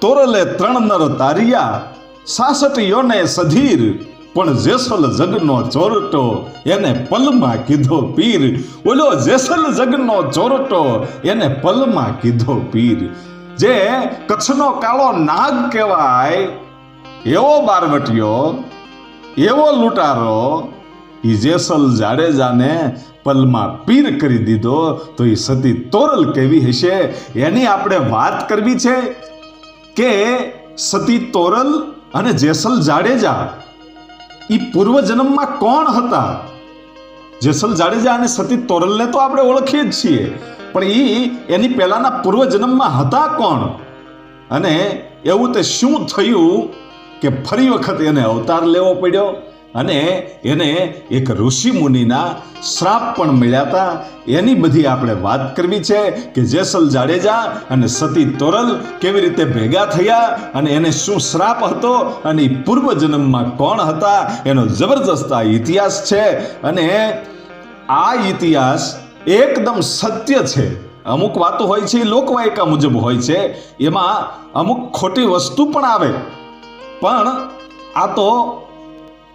તોરલે ત્રણ નર તારિયા સાસટીયોને સધીર, પણ જેસલ જગનો ચોરટો, એને પલમાં કીધો પીર. ઓલો જેસલ જગનો ચોરટો, એને પલમાં કીધો પીર. જે કચ્છનો કાળો નાગ કહેવાય, એવો બારવટીયો, એવો લૂંટારો, ઈ જેસલ જાડેજાને પલમાં પીર કરી દીધો, તો એ સતી તોરલ કેવી હશે? એની આપણે વાત કરવી છે. કે સતી તોરલ અને જેસલ જાડેજા એ પૂર્વજન્મમાં કોણ હતા? જેસલ જાડેજા અને સતી તોરલને તો આપણે ઓળખીએ જ છીએ, પણ એ એની પહેલાના પૂર્વજન્મમાં હતા કોણ? અને એવું તે શું થયું કે ફરી વખત એને અવતાર લેવો પડ્યો? અને એને એક ઋષિ મુનિના શ્રાપ પણ મળ્યા હતા. એની બધી આપણે વાત કરવી છે કે જેસલ જાડેજા અને સતી તોરલ કેવી રીતે ભેગા થયા અને એને શું શ્રાપ હતો અને પૂર્વ જન્મમાં કોણ હતા એનો જબરજસ્ત આ ઇતિહાસ છે. અને આ ઇતિહાસ એકદમ સત્ય છે. અમુક વાતો હોય છે એ લોકવાયકા મુજબ હોય છે. એમાં અમુક ખોટી વસ્તુ પણ આવે. પણ આ તો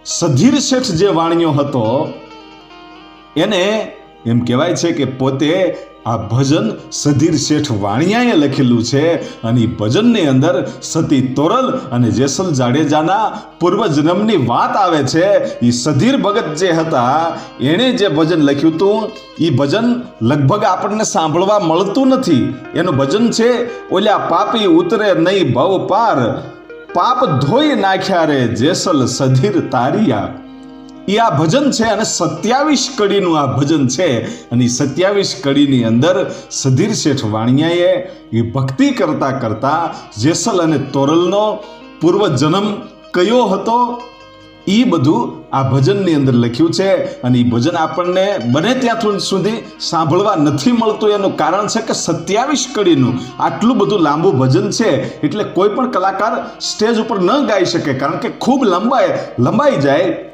સધીર શેઠ જે વાણિયો હતો, એને એમ કહેવાય છે કે પોતે આ ભજન સધીર શેઠ વાણિયાએ લખેલું છે અને એ ભજનની અંદર સતી તોરલ અને જેસલ જાડેજાના પૂર્વજન્મની વાત આવે છે. એ સધીર ભગત જે હતા, એણે જે ભજન લખ્યું હતું એ ભજન લગભગ આપણને સાંભળવા મળતું નથી. એનું ભજન છે, ઓલ્યા પાપી ઉતરે નહીં ભવ પાર પાપ ધોઈ નાખ્યા રે, જેસલ સધીર તારિયા એ આ ભજન છે અને સત્યાવીસ કડીનું આ ભજન છે. અને સત્યાવીસ કડીની અંદર સધીર શેઠ વાણિયાએ એ ભક્તિ કરતા કરતા જેસલ અને તોરલનો પૂર્વજન્મ કયો હતો? એ બધું આ ભજનની અંદર લખ્યું છે અને એ ભજન આપણને બને ત્યાં સુધી સાંભળવા નથી મળતું. એનું કારણ છે કે સત્યાવીસ કડીનું આટલું બધું લાંબુ ભજન છે. એટલે કોઈ પણ કલાકાર સ્ટેજ ઉપર ન ગાઈ શકે. કારણ કે ખૂબ લંબાઈ લંબાઈ જાય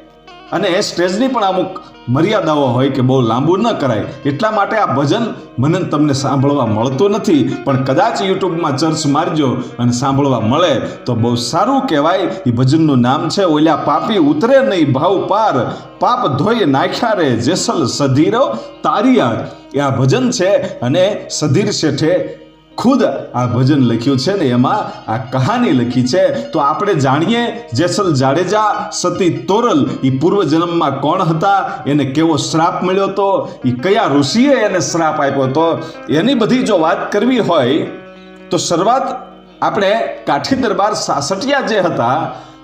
અને એ સ્ટેજની પણ અમુક મર્યાદાઓ હોય કે બહુ લાંબુ ન કરાય, એટલા માટે આ ભજન મનન તમને સાંભળવા મળતું નથી. પણ કદાચ યુટ્યુબમાં ચર્ચ મારજો અને સાંભળવા મળે તો બહુ સારું કહેવાય. એ ભજનનું નામ છે ઓલ્યા પાપી ઉતરે નહીં ભાવ પાર. પાપ ધોઈ નાખ્યા રે જેસલ સધીરો તારિયા. એ આ ભજન છે અને સધીર શેઠે ખુદ આ ભજન લખ્યું છે ને એમાં આ કહાની લખી છે. તો આપણે જાણીએ જેસલ જાડેજા, સતી તોરલ એ પૂર્વજન્મમાં કોણ હતા? એને કેવો શ્રાપ મળ્યો હતો? એ કયા ઋષિએ એને શ્રાપ આપ્યો હતો? એની બધી જો વાત કરવી હોય, તો શરૂઆત આપણે કાઠી દરબાર સાસટિયા જે હતા,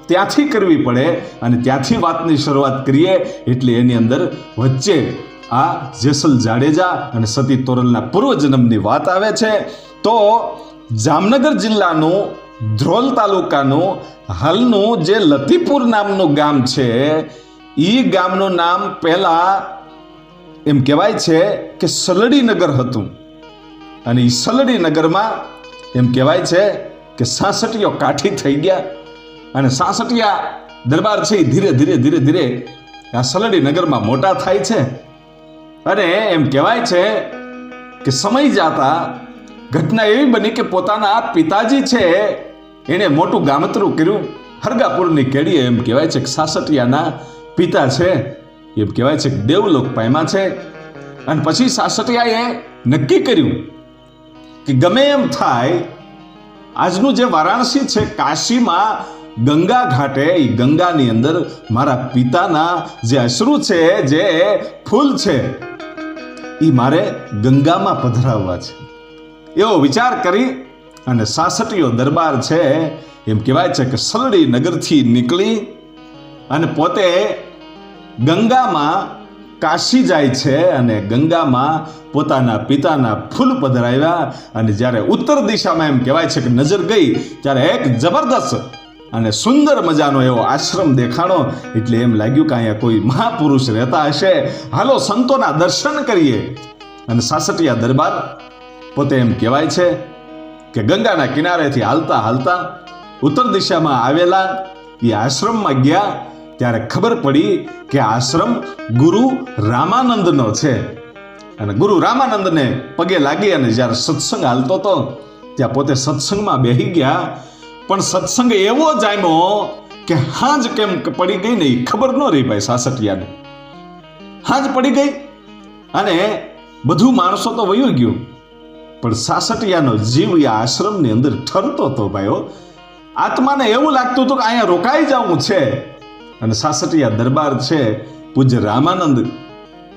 ત્યાંથી કરવી પડે અને ત્યાંથી વાતની શરૂઆત કરીએ. એટલે એની અંદર વચ્ચે આ જેસલ જાડેજા અને સતી તોરલના પૂર્વજન્મની વાત આવે છે, તો જામનગર જિલ્લાનું ધ્રોલ તાલુકાનું હાલનું જે લતીપુર નામનું ગામ છે એ ગામનું નામ પહેલા એમ કહેવાય છે કે સલડીનગર હતું. અને એ સલડીનગરમાં એમ કહેવાય છે કે સાસટીઓ કાઠી થઈ ગયા અને સાસટિયા દરબાર છે એ ધીરે ધીરે ધીરે ધીરે આ સલડી નગરમાં મોટા થાય છે. અને એમ કહેવાય છે કે સમય જાતા ઘટના એવી બની કે પોતાના પિતાજી છે એણે મોટું ગામતરું કર્યું. હરગાપુરની કેડીએ એમ કહેવાય છે કે સાસટિયાના પિતા છે, એમ કહેવાય છે કે દેવલોક પાયમાં છે. અને પછી સાસટિયાએ નક્કી કર્યું કે ગમે એમ થાય, આજનું જે વારાણસી છે, કાશીમાં ગંગા ઘાટે એ ગંગાની અંદર મારા પિતાના જે અશ્રુ છે, જે ફૂલ છે એ મારે ગંગામાં પધરાવવા છે. એવો વિચાર કરી અને સાસટીયો દરબાર છે, એમ કહેવાય છે કે સલડી નગરથી નીકળી અને પોતે ગંગામાં કાશી જાય છે અને ગંગામાં પોતાના પિતાના ફૂલ પધરાવ્યા અને જ્યારે ઉત્તર દિશામાં એમ કહેવાય છે કે નજર ગઈ, ત્યારે એક જબરદસ્ત અને સુંદર મજાનો એવો આશ્રમ દેખાણો. એટલે એમ લાગ્યું કે અહીંયા કોઈ મહાપુરુષ રહેતા હશે. હાલો સંતોના દર્શન કરીએ. અને સાસટિયા દરબાર પોતે એમ કહેવાય છે કે ગંગાના કિનારેથી હાલતા હાલતા ઉત્તર દિશામાં આવેલા એ આશ્રમમાં ગયા ત્યારે ખબર પડી કે આશ્રમ ગુરુ રામાનંદનો છે. અને ગુરુ રામાનંદને પગે લાગી અને જ્યારે સત્સંગ હાલતો હતો, ત્યાં પોતે સત્સંગમાં બેહી ગયા પણ સત્સંગ એવો જામ્યો કે હાજ કેમ પડી ગઈ ને ઈ ખબર ન રહી ભાઈ સાસટિયાને હાજ પડી ગઈ અને બધું માણસો તો વયું ગયું. પણ સાસટિયાનો જીવ એ આશ્રમની અંદર ઠરતો હતો ભાઈઓ આત્માને એવું લાગતું હતું કે અહીંયા રોકાઈ જવું છે. અને સાસટિયા દરબાર છે, પૂજ્ય રામાનંદ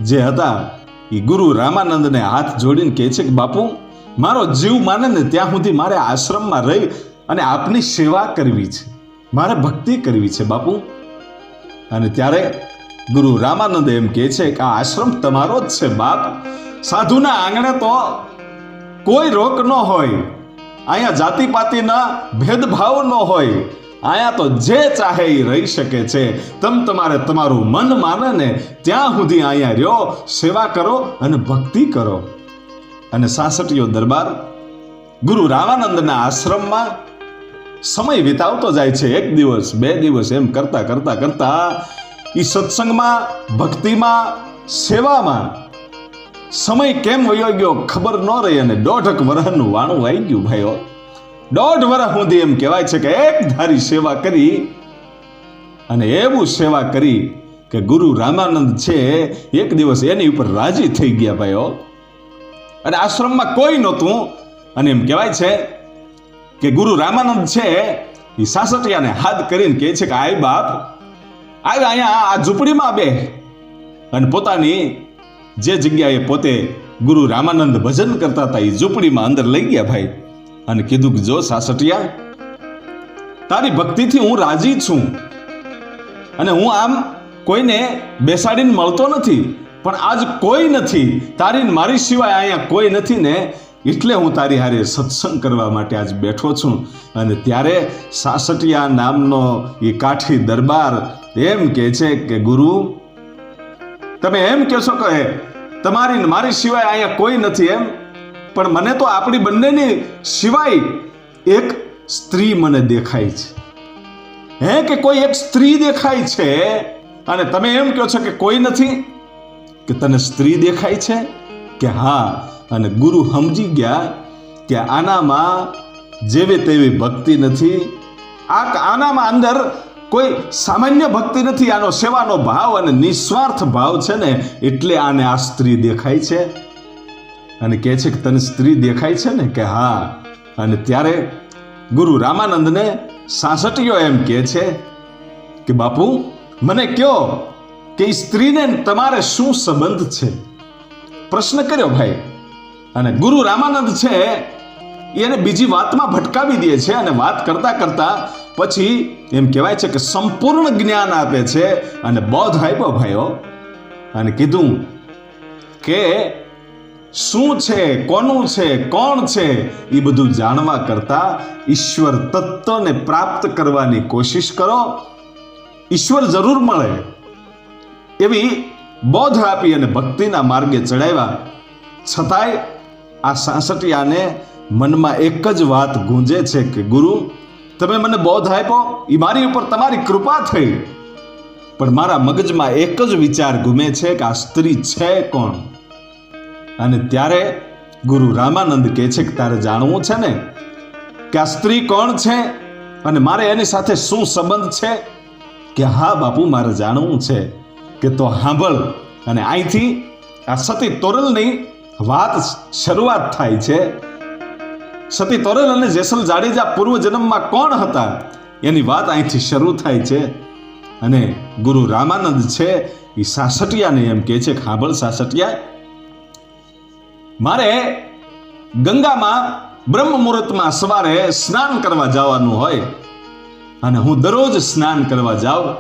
જે હતા, એ ગુરુ રામાનંદને હાથ જોડીને કહે છે કે, બાપુ, મારો જીવ માને ને ત્યાં સુધી મારે આશ્રમમાં રહી અને આપની સેવા કરવી છે. મારે ભક્તિ કરવી છે, બાપુ. અને ત્યારે ગુરુ રામાનંદ એમ કહે છે કે આ આશ્રમ તમારો જ છે, બાપ. સાધુના આંગણે તો કોઈ રોક ન હોય. અહીંયા જાતિપાતિના ભેદભાવ ન હોય. અહીંયા તો જે ચાહે એ રહી શકે છે. તમ તમારે તમારું મન માને ને ત્યાં સુધી અહીંયા રહ્યો, સેવા કરો અને ભક્તિ કરો. અને સાસટીયો દરબાર ગુરુ રામાનંદના આશ્રમમાં સમય વિતાવતો જાય છે એક દિવસ, બે દિવસ એમ કરતા કરતા કરતા એ સત્સંગમાં, ભક્તિમાં, સેવામાં સમય કેમ વયો ગયો ખબર ન રહી અને દોઢક વરહનું વાણું આવી ગયું ભાઈઓ. દોઢ વરહ સુધી એમ કહેવાય છે કે એક ધારી સેવા કરી અને એવું સેવા કરી કે ગુરુ રામાનંદ છે એક દિવસ એની ઉપર રાજી થઈ ગયા ભાઈઓ. અને આશ્રમમાં કોઈ નહોતું અને એમ કહેવાય છે કે ગુરુ રામાનંદ છે, એ સાસટિયાને હાથ કરીને કહે છે કે, આય બાપ આવ્યા અહીંયા આ ઝૂંપડીમાં બે અને પોતાની જે જગ્યાએ પોતે ગુરુ રામાનંદ ભજન કરતા હતા, એ ઝૂંપડીમાં અંદર લઈ ગયા ભાઈ. અને કીધું કે, જો સાસટિયા તારી ભક્તિથી હું રાજી છું. અને હું આમ કોઈને બેસાડીને મળતો નથી, પણ આજ કોઈ નથી. તારીને મારી સિવાય અહીંયા કોઈ નથી ને એટલે હું તારી હારે સત્સંગ કરવા માટે આજ બેઠો છું. અને ત્યારે સાસટિયા નામનો એ કાઠી દરબાર એમ કહે છે કે, ગુરુ, તમે એમ કહેશો કે, તમારી મારી સિવાય અહીંયા કોઈ નથી એમ? પણ મને તો આપણી બંનેની સિવાય એક સ્ત્રી મને દેખાય છે. હે, કે કોઈ એક સ્ત્રી દેખાય છે? અને તમે એમ કહો છો કે કોઈ નથી? કે તને સ્ત્રી દેખાય છે? કે હા અને ગુરુ સમજી ગયા કે આનામાં જેવે તેવી ભક્તિ નથી. આ આનામાં અંદર કોઈ સામાન્ય ભક્તિ નથી, આનો સેવાનો ભાવ અને નિસ્વાર્થ ભાવ છે ને, એટલે આને આ સ્ત્રી દેખાય છે. અને કહે છે કે તને સ્ત્રી દેખાય છે ને? કે હા. અને ત્યારે ગુરુ રામાનંદને સાસટીઓ એમ કહે છે કે, બાપુ, મને કયો કે એ સ્ત્રીને તમારે શું સંબંધ છે? પ્રશ્ન કર્યો ભાઈ. અને ગુરુ રામાનંદ છે, એને બીજી વાતમાં ભટકાવી દે છે અને વાત કરતા કરતા પછી એમ કહેવાય છે કે સંપૂર્ણ જ્ઞાન આપે છે અને બોધ આપ્યો ભાઈઓ, અને કીધું કે શું છે, કોનું છે, કોણ છે, એ બધું જાણવા કરતા ઈશ્વર તત્વને પ્રાપ્ત કરવાની કોશિશ કરો. ઈશ્વર જરૂર મળે એવી બોધ આપી અને ભક્તિના માર્ગે ચડાવ્યા. છતાંય આ સાસટિયાને મનમાં એક જ વાત ગુંજે છે કે, ગુરુ, તમે મને બોધ આપ્યો? એ મારી ઉપર તમારી કૃપા થઈ. પણ મારા મગજમાં એક જ વિચાર ગુમે છે કે આ સ્ત્રી છે કોણ? અને ત્યારે ગુરુ રામાનંદ કહે છે કે, તારે જાણવું છે ને કે આ સ્ત્રી કોણ છે? અને મારે એની સાથે શું સંબંધ છે? કે હા, બાપુ, મારે જાણવું છે કે તો સાંભળ અને અહીંથી આ સતી તોરલની વાત શરૂઆત થાય છે. સતી તોરલ અને જેસલ જાડેજા પૂર્વ જન્મમાં કોણ હતા? એની વાત અહીંથી શરૂ થાય છે. અને ગુરુ રામાનંદ છે એ સાસટિયાને એમ કહે છે કે સાસટિયા. મારે ગંગામાં બ્રહ્મ મુહૂર્તમાં સવારે સ્નાન કરવા જવાનું હોય અને હું દરરોજ સ્નાન કરવા જાઉં.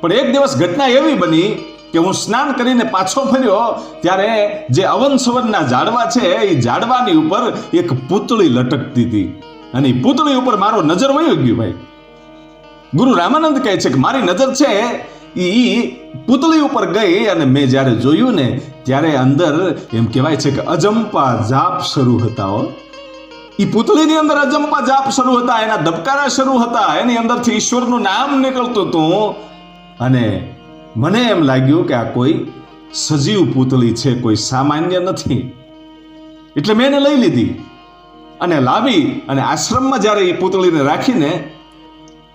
પણ એક દિવસ ઘટના એવી બની કે હું સ્નાન કરીને પાછો ફર્યો, ત્યારે જે અવન સવનના ઝાડવા છે, એ ઝાડવાની ઉપર એક પૂતળી લટકતી હતી. અને એ પૂતળી ઉપર મારો નજર વહી ગયું ભાઈ. ગુરુ રામાનંદ કહે છે કે મારી નજર છે એ પૂતળી ઉપર ગઈ અને મેં જ્યારે જોયું ને, ત્યારે અંદર એમ કહેવાય છે કે અજંપા જાપ શરૂ હતા હો. એ પૂતળીની અંદર અજંપા જાપ શરૂ હતા, એના ધબકારા શરૂ હતા, એની અંદરથી ઈશ્વરનું નામ નીકળતું હતું. અને મને એમ લાગ્યું કે આ કોઈ સજીવ પૂતળી છે, કોઈ સામાન્ય નથી. એટલે મેં એને લઈ લીધી અને લાવી અને આશ્રમમાં જ્યારે એ પૂતળીને રાખીને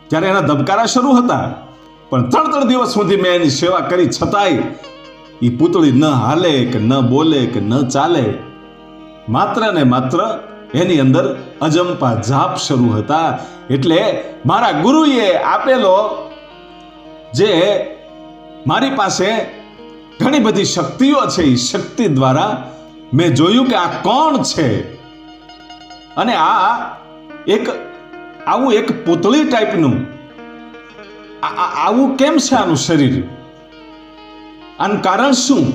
ત્યારે એના ધબકારા શરૂ હતા. પણ ત્રણ ત્રણ દિવસ સુધી મેં એની સેવા કરી છતાંય એ પૂતળી ન હાલે કે ન બોલે કે ન ચાલે. માત્ર ને માત્ર એની અંદર અજંપા જાપ શરૂ હતા. એટલે મારા ગુરુએ આપેલો જે મારી પાસે ઘણી બધી શક્તિઓ છે. એ શક્તિ દ્વારા મેં જોયું કે આ કોણ છે. અને આ એક, આવું એક પૂતળી ટાઈપનું આવું કેમ છે આનું શરીર? આનું કારણ શું?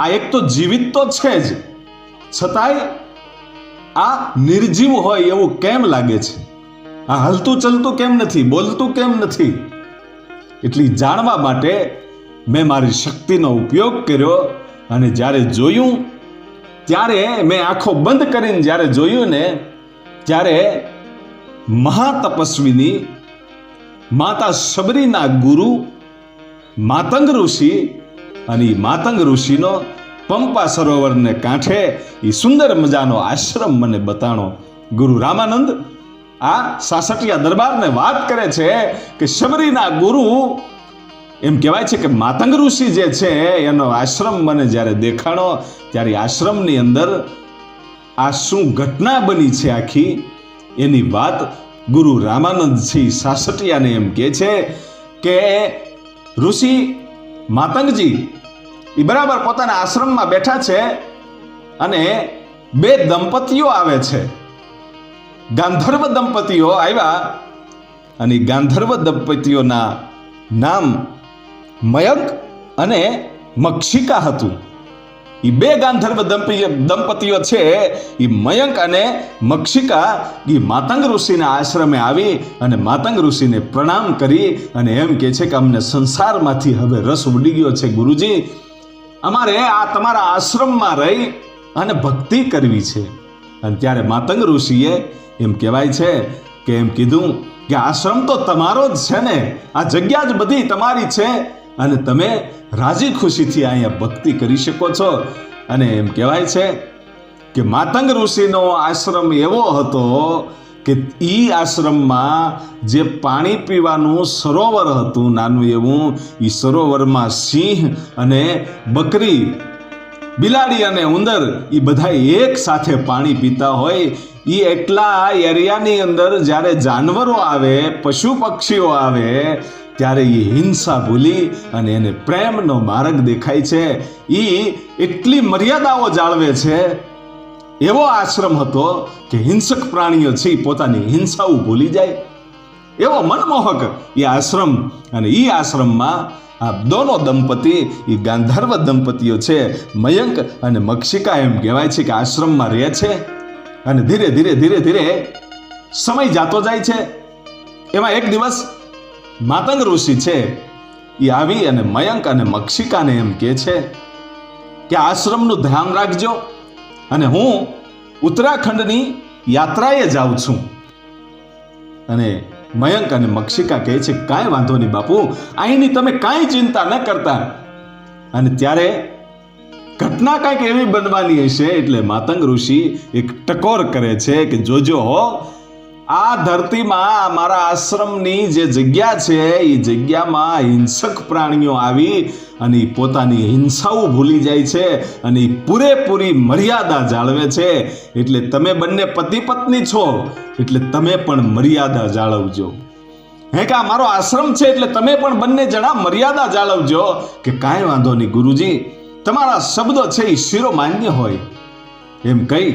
આ એક તો જીવિત તો છે જ. છતાંય આ નિર્જીવ હોય એવું કેમ લાગે છે? આ હલતું ચલતું કેમ નથી? બોલતું કેમ નથી? એટલી જાણવા માટે મેં મારી શક્તિનો ઉપયોગ કર્યો અને જ્યારે જોયું, ત્યારે મેં આંખો બંધ કરીને જ્યારે જોયું ને, ત્યારે મહાતપસ્વીની માતા શબરીના ગુરુ, માતંગ ઋષિ અને માતંગ ઋષિનો પંપા સરોવરને કાંઠે એ સુંદર મજાનો આશ્રમ મને બતાણો. ગુરુ રામાનંદ આ સાસટિયા દરબારને વાત કરે છે કે શબરીના ગુરુ, એમ કહેવાય છે કે માતંગ ઋષિ જે છે, એનો આશ્રમ મને જ્યારે દેખાડો, ત્યારે આશ્રમની અંદર આ શું ઘટના બની છે આખી? એની વાત ગુરુ રામાનંદસિંહ સાસટિયાને એમ કહે છે કે, ઋષિ, માતંગજી એ બરાબર પોતાના આશ્રમમાં બેઠા છે અને બે દંપતીઓ આવે છે. ગાંધર્વ દંપતીઓ આવ્યા અને ગાંધર્વ દંપતીઓના નામ મયંક અને મક્ષિકા હતું. એ બે ગાંધર્વ દંપતીઓ છે એ મયંક અને મક્ષિકા. એ માતંગ ઋષિના આશ્રમે આવી અને માતંગ ઋષિને પ્રણામ કરી અને એમ કહે છે કે અમને સંસારમાંથી હવે રસ ઉડી ગયો છે ગુરુજી. અમારે આ તમારા આશ્રમમાં રહી અને ભક્તિ કરવી છે. અને ત્યારે માતંગ ઋષિએ એમ કહેવાય છે કે એમ કીધું કે આશ્રમ તો તમારો જ છે ને. આ જગ્યા જ બધી તમારી છે. અને તમે રાજી ખુશીથી અહીંયા ભક્તિ કરી શકો છો. અને એમ કહેવાય છે કે માતંગ ઋષિનો આશ્રમ એવો હતો કે ઈ આશ્રમમાં જે પાણી પીવાનું સરોવર હતું, નાનું એવું એ સરોવરમાં સિંહ અને બકરી બિલાડી અને ઉંદર એ બધા એક સાથે પાણી પીતા હોય. એ એટલા એરિયાની અંદર જ્યારે જાનવરો આવે, પશુ પક્ષીઓ આવે, ત્યારે એ હિંસા ભૂલી અને એને પ્રેમનો માર્ગ દેખાય છે. એ એટલી મર્યાદાઓ જાળવે છે, એવો આશ્રમ હતો કે હિંસક પ્રાણીઓ છે પોતાની હિંસાઓ ભૂલી જાય. એવો મનમોહક એ આશ્રમ અને એ આશ્રમમાં આ દોનો દંપતી, એ ગાંધર્વ દંપતીઓ છે, મયંક અને મક્ષિકા એમ કહેવાય છે કે આશ્રમમાં રહે છે. અને ધીરે ધીરે ધીરે ધીરે સમય જાતો જાય છે. એમાં એક દિવસ માતંગ ઋષિ છે, એ આવી અને મયંક અને મક્ષિકાને એમ કહે છે કે આશ્રમનું ધ્યાન રાખજો અને હું ઉત્તરાખંડની યાત્રાએ જાઉં છું. અને મયંક અને મક્ષિકા કહે છે, કાંઈ વાંધો નહીં બાપુ, અહીંની તમે કાંઈ ચિંતા ન કરતા. અને ત્યારે ઘટના કાંઈક એવી બનવાની હશે, એટલે માતંગ ઋષિ એક ટકોર કરે છે કે, જોજો હો આ ધરતીમાં મારા આશ્રમની જે જગ્યા છે, એ જગ્યામાં હિંસક પ્રાણીઓ આવી અને પોતાની હિંસાઓ ભૂલી જાય છે અને પૂરેપૂરી મર્યાદા જાળવે છે. એટલે તમે બંને પતિ પત્ની છો, એટલે તમે પણ મર્યાદા જાળવજો. હે કે, મારો આશ્રમ છે, એટલે તમે પણ બંને જણા મર્યાદા જાળવજો કે કાંઈ વાંધો નહીં ગુરુજી. તમારા શબ્દો છે, એ શિરોમાન્ય હોય. એમ કહી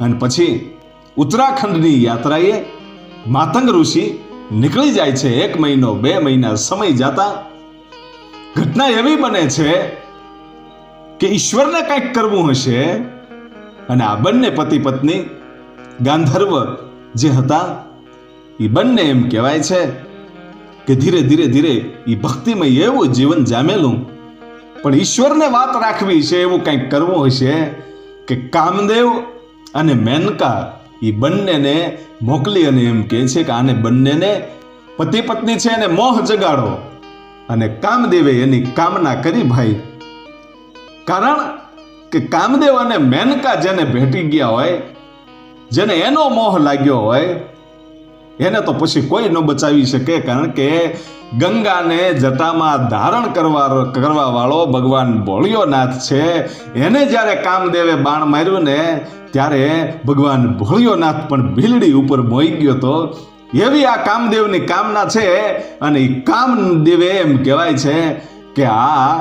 અને પછી ઉત્તરાખંડની યાત્રાએ માતંગ ઋષિ નીકળી જાય છે એક મહિનો, બે મહિના સમય જતા. ઘટના એવી બને છે કે ઈશ્વરને કંઈક કરવું હશે અને આ બંને પતિ પત્ની ગાંધર્વ જે હતા એ બંને એમ કહેવાય છે કે ધીરે ધીરે ધીરે એ ભક્તિમય એવું જીવન જામેલું. પણ ઈશ્વરને વાત રાખવી છે, એવું કંઈક કરવું હશે કે કામદેવ અને મેનકા એ બંનેને મોકલી અને એમ કહે છે કે આને બંનેને પતિ પત્ની છે એને મોહ જગાડો. અને કામદેવે એની કામના કરી ભાઈ. કારણ કે કામદેવ અને મેનકા જેને ભેટી ગયા હોય, જેને એનો મોહ લાગ્યો હોય એને તો પછી કોઈ ન બચાવી શકે, કારણ કે ગંગાને જટામાં ધારણ કરવા કરવા વાળો ભગવાન ભોળિયોનાથ છે. એને જ્યારે કામદેવે બાણ માર્યું ને, ત્યારે ભગવાન ભોળિયોનાથ પણ ભીલડી ઉપર મોઈ ગયો તો, એવી આ કામદેવની કામના છે અને એ કામદેવે એમ કહેવાય છે કે આ,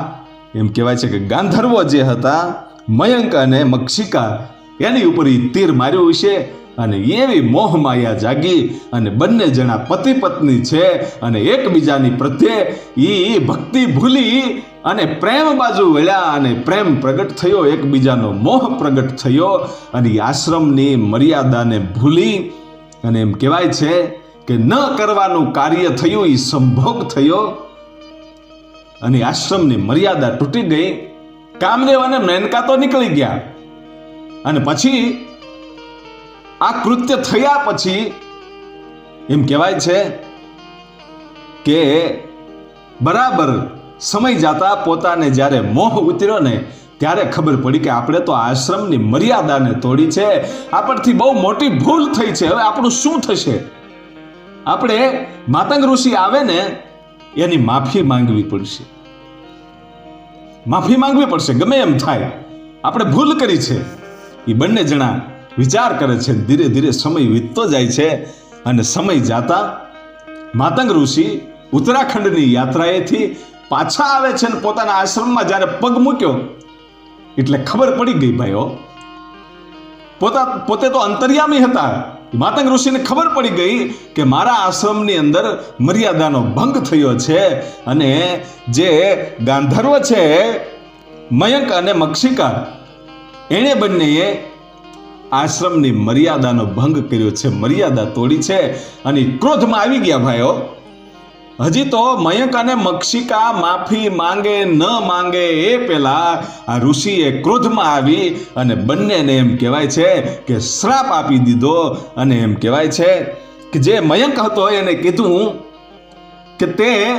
એમ કહેવાય છે કે ગાંધર્વો જે હતા, મયંક અને મક્ષિકા, એની ઉપર એ તીર માર્યું છે. અને એવી મોહમાયા જાગી અને બંને જણા પતિ પત્ની છે અને એકબીજાની પ્રત્યે એ ભક્તિ ભૂલી અને પ્રેમ બાજુ વળ્યા અને પ્રેમ પ્રગટ થયો, એકબીજાનો મોહ પ્રગટ થયો અને આશ્રમની મર્યાદાને ભૂલી અને એમ કહેવાય છે કે ન કરવાનું કાર્ય થયું એ સંભોગ થયો અને આશ્રમની મર્યાદા તૂટી ગઈ. કામદેવ અને મેનકા તો નીકળી ગયા અને પછી આ કૃત્ય થયા પછી એમ કહેવાય છે કે બરાબર સમય જાતા પોતાને જ્યારે મોહ ઉતર્યો ને ત્યારે ખબર પડી કે આપણે તો આશ્રમની મર્યાદાને તોડી છે. આપણથી બહુ મોટી ભૂલ થઈ છે. હવે આપણું શું થશે? આપણે માતંગ ઋષિ આવે ને, એની માફી માંગવી પડશે. માફી માંગવી પડશે. ગમે એમ થાય. આપણે ભૂલ કરી છે. એ બંને જણા વિચાર કરે છે, ધીરે ધીરે સમય વીતતો જાય છે અને સમય જાતા માતંગ ઋષિ ઉત્તરાખંડની યાત્રાએથી પાછા આવે છે અને પોતાના આશ્રમમાં જ્યારે પગ મૂક્યો, એટલે ખબર પડી ગઈ ભાઈઓ પોતા, પોતે તો અંતર્યામી હતા. માતંગ ઋષિને ખબર પડી ગઈ કે મારા આશ્રમની અંદર મર્યાદાનો ભંગ થયો છે અને જે ગાંધર્વ છે, મયંક અને મક્ષિકા, એણે બંનેએ આશ્રમની મર્યાદાનો ભંગ કર્યો છે, મર્યાદા તોડી છે અને ક્રોધમાં આવી ગયા ભાઈઓ. હજી તો મયંક અને મક્ષિકા માફી માંગે, ન માંગે એ પેલા આ ઋષિએ ક્રોધમાં આવી અને બંનેને એમ કહેવાય છે કે શ્રાપ આપી દીધો અને એમ કહેવાય છે કે જે મયંક હતો એને કીધું કે તે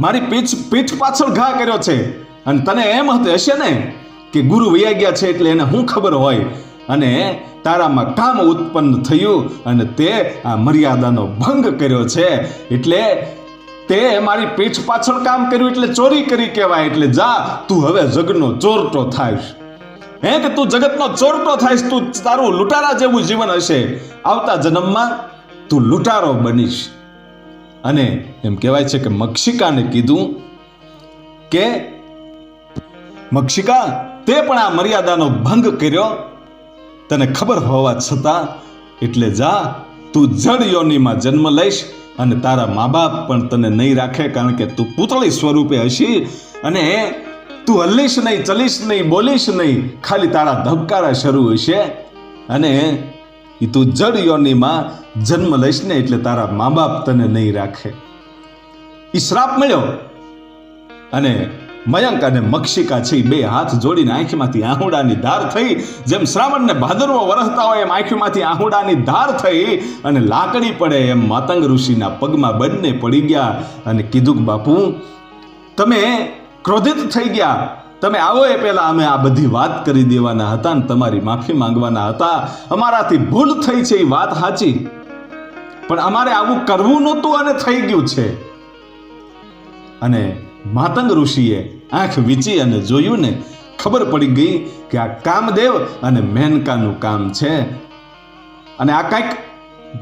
મારી પીઠ પીઠ પાછળ ઘા કર્યો છે. અને તને એમ હશે ને કે ગુરુ વૈયા ગયા છે એટલે એને શું ખબર હોય. અને તારામાં કામ ઉત્પન્ન થયું અને તે આ મર્યાદાનો ભંગ કર્યો છે. એટલે તે મારી પીઠ પાછળ કામ કર્યું એટલે ચોરી કરી કહેવાય. એટલે જા, તું હવે જગનો ચોરટો થાઈશ. હે કે તું જગતનો ચોરટો થાઈશ? તું તારું લૂંટારા જેવું જીવન હશે. આવતા જન્મમાં તું લૂંટારો બનીશ. અને એમ કહેવાય છે કે મક્ષિકાને કીધું કે, મક્ષિકા, તે પણ આ મર્યાદાનો ભંગ કર્યો તને ખબર હોવા છતાં, એટલે જા, તું જળ યોનિમાં જન્મ લઈશ અને તારા મા બાપ પણ તને નહીં રાખે કારણ કે તું પૂતળી સ્વરૂપે હશી અને તું હલીશ નહીં, ચલીશ નહીં, બોલીશ નહીં, ખાલી તારા ધબકારા શરૂ હશે અને એ તું જળ યોનિમાં જન્મ લઈશ ને એટલે તારા મા બાપ તને નહીં રાખે. એ શ્રાપ મળ્યો અને મયંક અને મક્ષિકા છે બે હાથ જોડીને આંખમાંથી આહુડાની ધાર થઈ. જેમ શ્રાવણને ભાદરવો વરસતા હોય એમ આંખમાંથી આહુડાની ધાર થઈ અને લાકડી પડે એમ માતંગ ઋષિના પગમાં બંને પડી ગયા અને કીધું કે બાપુ, તમે ક્રોધિત થઈ ગયા. તમે આવો એ પહેલાં અમે આ બધી વાત કરી દેવાના હતા અને તમારી માફી માંગવાના હતા. અમારાથી ભૂલ થઈ છે એ વાત સાચી. પણ અમારે આવું કરવું નહોતું અને થઈ ગયું છે. અને માતંગ ઋષિએ આંખ વીંચી અને જોયું ને ખબર પડી ગઈ કે આ કામદેવ અને મેનકાનું કામ છે. અને આ કંઈક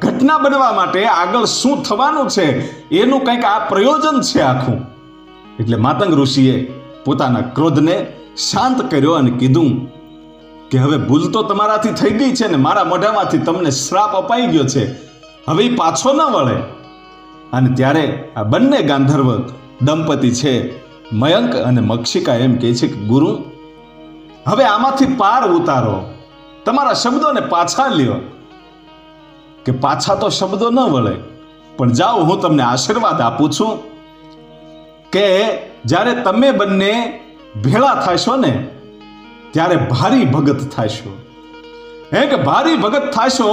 ઘટના બનવા માટે આગળ શું થવાનું છે, એનું કંઈક આ પ્રયોજન છે આખું. એટલે માતંગ ઋષિએ પોતાના ક્રોધને શાંત કર્યો અને કીધું કે હવે ભૂલ તો તમારાથી થઈ ગઈ છે ને મારા મોઢામાંથી તમને શ્રાપ અપાઈ ગયો છે. હવે પાછો ન વળે. અને ત્યારે આ બંને ગાંધર્વ દંપતી છે મયંક અને મક્ષિકા એમ કહે છે કે, ગુરુ, હવે આમાંથી પાર ઉતારો. તમારા શબ્દોને પાછા લ્યો. કે પાછા તો શબ્દો ન વળે, પણ જાઓ, હું તમને આશીર્વાદ આપું છું કે જ્યારે તમે બંને ભેળા થશો ને, ત્યારે ભારી ભગત થશો. હે કે ભારી ભગત થશો?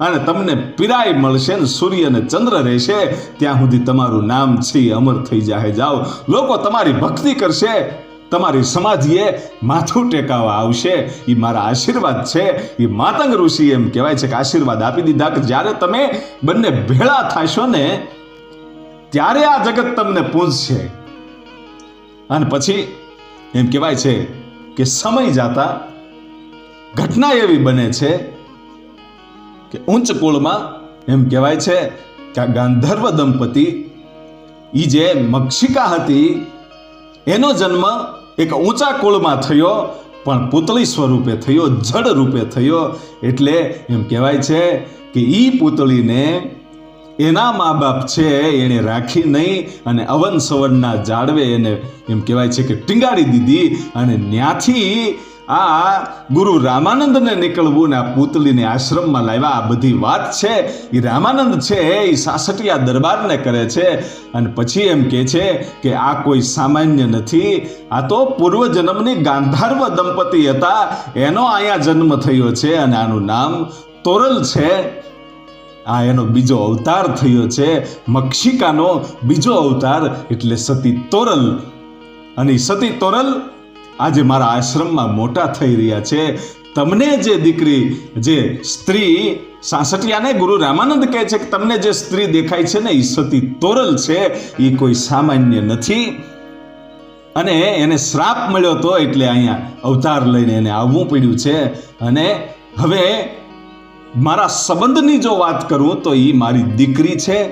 અને તમને પીરાય મળશે ને સૂર્ય અને ચંદ્ર રહેશે, ત્યાં સુધી તમારું નામ છે અમર થઈ જાય જાઓ. લોકો તમારી ભક્તિ કરશે, તમારી સમાધિએ માથું ટેકાવા આવશે. એ મારા આશીર્વાદ છે. એ માતંગ ઋષિ એમ કહેવાય છે કે આશીર્વાદ આપી દીધા કે જ્યારે તમે બંને ભેળા થશો ને, ત્યારે આ જગત તમને પૂજશે. અને પછી એમ કહેવાય છે કે સમય જાતા ઘટના એવી બને છે કે ઉચ્ચ કુળમાં એમ કહેવાય છે કે આ ગાંધર્વ દંપતી એ જે મક્ષિકા હતી, એનો જન્મ એક ઊંચા કુળમાં થયો, પણ પૂતળી સ્વરૂપે થયો, જડ રૂપે થયો. એટલે એમ કહેવાય છે કે ઈ પૂતળીને એના મા બાપ છે એણે રાખી નહીં અને અવન સવનના જાળવે એને એમ કહેવાય છે કે ટીંગાડી દીધી અને ત્યાંથી આ ગુરુ રામાનંદને નીકળવું ને આ પૂતળીને આશ્રમમાં લાવ્યા, આ બધી વાત છે. એ રામાનંદ છે એ સાસટિયા દરબારને કરે છે. અને પછી એમ કહે છે કે આ કોઈ સામાન્ય નથી. આ તો પૂર્વજન્મની ગાંધાર્વ દંપતી હતા. એનો અહીંયા જન્મ થયો છે અને આનું નામ તોરલ છે. આ એનો બીજો અવતાર થયો છે. મક્ષિકાનો બીજો અવતાર એટલે સતી તોરલ. અને સતી તોરલ આજે મારા આશ્રમમાં મોટા થઈ રહ્યા છે. તમને જે દીકરી, જે સ્ત્રી સાસટિયાને ગુરુ રામાનંદ કહે છે કે તમને જે સ્ત્રી દેખાય છે ને એ સતી તોરલ છે એ કોઈ સામાન્ય નથી. અને એને શ્રાપ મળ્યો તો એટલે અહીંયા અવતાર લઈને એને આવવું પડ્યું છે. અને હવે મારા સંબંધની જો વાત કરું તો એ મારી દીકરી છે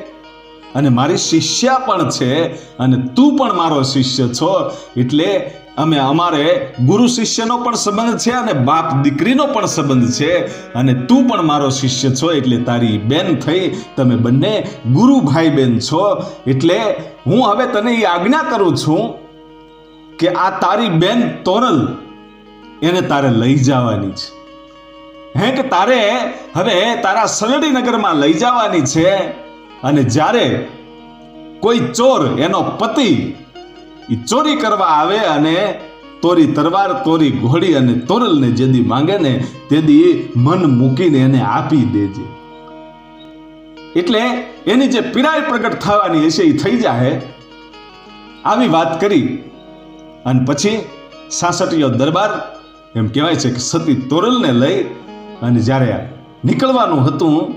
અને મારી શિષ્યા પણ છે અને તું પણ મારો શિષ્ય છો. એટલે અમે અમારે ગુરુ શિષ્યનો પણ સંબંધ છે અને બાપ દીકરીનો પણ સંબંધ છે અને તું પણ મારો શિષ્ય છો એટલે તારી બેન થઈ, તમે બંને ગુરુ ભાઈ બેન છો. એટલે હું હવે તને એ આજ્ઞા કરું છું કે આ તારી બેન તોરલ, એને તારે લઈ જવાની છે. હે કે તારે હવે તારા સલડી નગરમાં લઈ જવાની છે? અને જ્યારે કોઈ ચોર એનો પતિ એ ચોરી કરવા આવે અને તોરી તરવાર તોરી ઘોડી અને તોરલને જેદી માંગે ને તેદી મન મૂકીને એને આપી દેજે. એટલે એની જે પીડાય પ્રગટ થવાની હશે એ થઈ જાય આવી વાત કરી અને પછી સાસટીયો દરબાર એમ કહેવાય છે કે સતી તોરલને લઈ અને જ્યારે નીકળવાનું હતું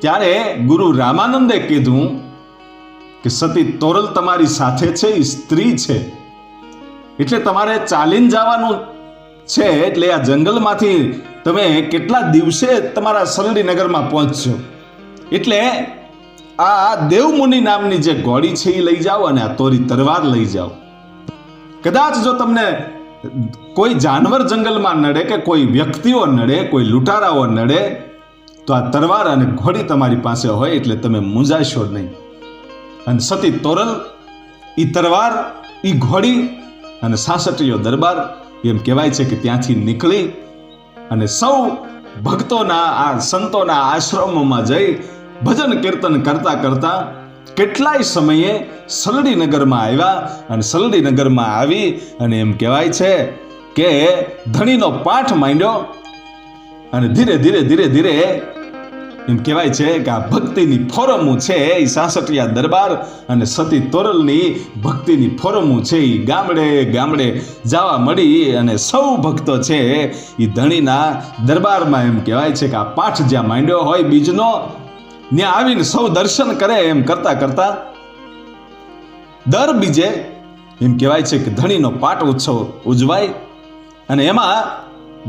ત્યારે ગુરુ રામાનંદે કીધું કે સતી તોરલ તમારી સાથે છે એ સ્ત્રી છે. એટલે તમારે ચાલીને જવાનું છે, એટલે આ જંગલમાંથી તમે કેટલા દિવસે તમારા સરળીનગરમાં પહોંચશો. એટલે આ દેવમુનિ નામની જે ઘોડી છે એ લઈ જાઓ અને આ તોરી તરવાર લઈ જાઓ. કદાચ જો તમને કોઈ જાનવર જંગલમાં નડે કે કોઈ વ્યક્તિઓ નડે, કોઈ લૂંટારાઓ નડે, તો આ તરવાર અને ઘોડી તમારી પાસે હોય, એટલે તમે મૂંઝાશો નહીં. અને સતી તોરલ, ઈ તરવાર, ઈ ઘોડી અને સાસટીયો દરબાર, એમ કહેવાય છે કે ત્યાંથી નીકળી અને સૌ ભક્તોના આ સંતોના આશ્રમોમાં જઈ ભજન કીર્તન કરતા કરતા કેટલાય સમયે સલડી નગરમાં આવ્યા અને સલડી નગરમાં આવી અને એમ કહેવાય છે કે ધણીનો પાઠ માંડ્યો અને ધીરે ધીરે ધીરે ધીરે એમ કહેવાય છે કે આ ભક્તિની ફોરમું છે એ સાસટિયા દરબાર અને સતી તોરલની ભક્તિની ફોરમું છે એ ગામડે ગામડે જવા મળી અને સૌ ભક્તો છે એ ધણીના દરબારમાં એમ કહેવાય છે કે આ પાઠ જ્યાં માંડ્યો હોય બીજનો, ત્યાં આવીને સૌ દર્શન કરે એમ કરતા કરતા દર બીજે એમ કહેવાય છે કે ધણીનો પાઠ ઉત્સવ ઉજવાય અને એમાં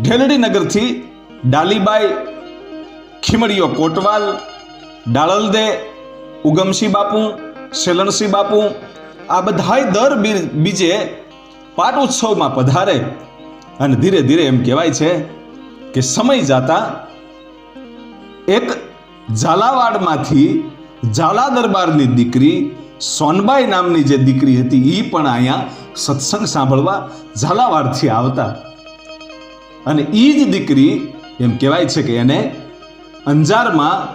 ઢેલડી નગરથી ડાલીબાઈ ખીમડીયો કોટવાલ, ડાળલદે, ઉગમસિંહ બાપુ, શેલણસિંહ બાપુ, આ બધાય દર બીજે પાટ ઉત્સવમાં પધારે. અને ધીરે ધીરે એમ કહેવાય છે કે સમય જાતા એક ઝાલાવાડમાંથી ઝાલા દરબારની દીકરી સોનબાઈ નામની જે દીકરી હતી એ પણ અહીંયા સત્સંગ સાંભળવા ઝાલાવાડથી આવતા. અને એ જ દીકરી એમ કહેવાય છે કે એને અંજારમાં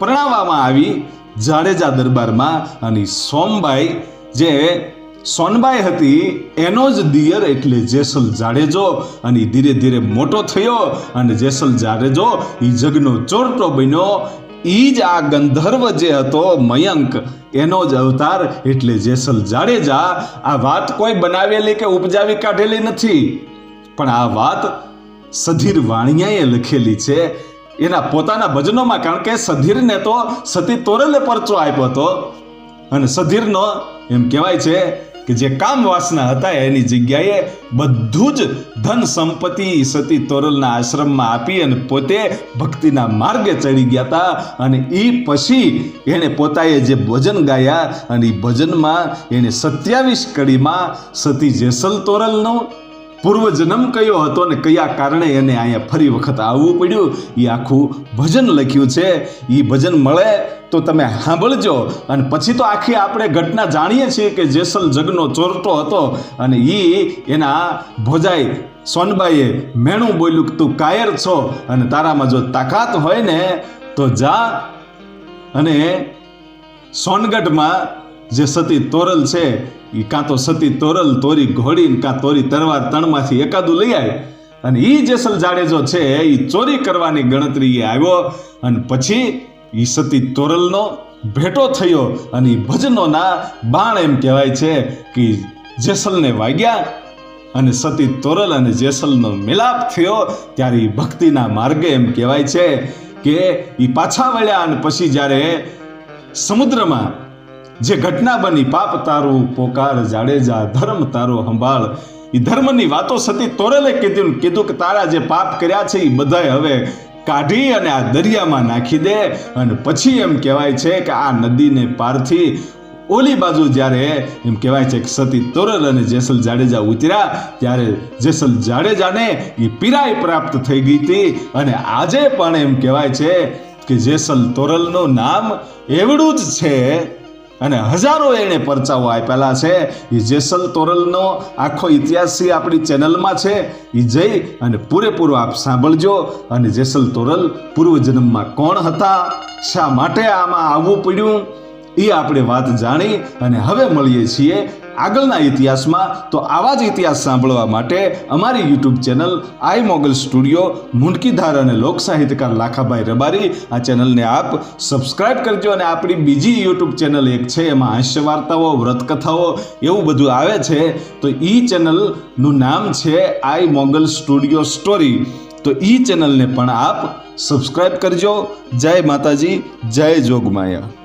પરણાવવામાં આવી જાડેજા દરબારમાં અને સોમબાઈ જે સોનબાઈ હતી, એનો જ દિયર એટલે જેસલ જાડેજો અને ધીરે ધીરે મોટો થયો અને જેસલ જાડેજો એ જગનો ચોરટો બન્યો. એ જ આ ગંધર્વ જે હતો મયંક, એનો જ અવતાર એટલે જેસલ જાડેજા. આ વાત કોઈ બનાવેલી કે ઉપજાવી કાઢેલી નથી. પણ આ વાત સધીર વાણિયાએ લખેલી છે એના પોતાના ભજનોમાં કારણ કે સધીરને તો સતી તોરલે પરચો આપ્યો હતો. અને સધીરનો એમ કહેવાય છે કે જે કામ વાસના હતા એની જગ્યાએ બધું જ ધન સંપત્તિ સતી તોરલના આશ્રમમાં આપી અને પોતે ભક્તિના માર્ગે ચડી ગયા હતા. અને એ પછી એણે પોતાએ જે ભજન ગાયા અને એ ભજનમાં એણે સત્યાવીસ કડીમાં સતી જેસલ તોરલનો પૂર્વજન્મ કયો હતો ને કયા કારણે એને અહીંયા ફરી વખત આવવું પડ્યું? એ આખું ભજન લખ્યું છે. એ ભજન મળે તો તમે સાંભળજો. અને પછી તો આખી આપણે ઘટના જાણીએ છીએ કે જેસલ જગનો ચોરટો હતો અને એ એના ભોજાઈ સોનબાઈએ મેણું બોલ્યું કે તું કાયર છો અને તારામાં જો તાકાત હોય ને તો જા. અને સોનગઢમાં જે સતી તોરલ છે, એ કાં તો સતી તોરલ, તોરી ઘોડીને કાં તોરી તરવાર તણમાંથી એકાદું લઈ આવે અને એ જેસલ જાડેજો છે એ ચોરી કરવાની ગણતરી એ આવ્યો. અને પછી એ સતી તોરલનો ભેટો થયો અને એ ભજનોના બાણ એમ કહેવાય છે કે જેસલને વાગ્યા અને સતી તોરલ અને જેસલનો મિલાપ થયો. ત્યારે એ ભક્તિના માર્ગે એમ કહેવાય છે કે એ પાછા વળ્યા અને પછી જ્યારે સમુદ્રમાં જે ઘટના બની, પાપ તારું પોકાર જાડેજા, ધર્મ તારો સંભાળ. એ ધર્મની વાતો સતી તોરેલે કીધું કીધું કે તારા જે પાપ કર્યા છે એ બધાય હવે કાઢી અને આ દરિયામાં નાખી દે. અને પછી એમ કહેવાય છે કે આ નદીને પારથી ઓલી બાજુ જ્યારે એમ કહેવાય છે કે સતી તોરલ અને જેસલ જાડેજા ઉતર્યા, ત્યારે જેસલ જાડેજાને એ પીરાય પ્રાપ્ત થઈ ગઈ હતી. અને આજે પણ એમ કહેવાય છે કે જેસલ તોરલનું નામ એવડું જ છે. અને હજારો એણે પરચાઓ આપેલા છે. એ જેસલ તોરલનો આખો ઇતિહાસ આપણી ચેનલમાં છે. એ જઈ અને પૂરેપૂરો આપ સાંભળજો. અને જેસલ તોરલ પૂર્વજન્મમાં કોણ હતા? શા માટે આમાં આવવું પડ્યું? એ આપણે વાત જાણી અને હવે મળીએ છીએ આગળના ઇતિહાસમાં તો આવા જ ઇતિહાસ સાંભળવા માટે અમારી YouTube channel Aai Mogal studio Mundkidhar અને લોક સાહિત્યકાર લાખાભાઈ રબારી. આ ચેનલને આપ સબસ્ક્રાઇબ કરજો અને આપણી બીજી યુટ્યુબ ચેનલ એક છે, એમાં હાસ્ય વાર્તાઓ વ્રતકથાઓ એવું બધું આવે છે. તો એ ચેનલનું નામ છે આઈ મોગલ સ્ટુડિયો સ્ટોરી. તો એ ચેનલને પણ આપ સબસ્ક્રાઈબ કરજો. જય માતાજી, જય જોગમાયા.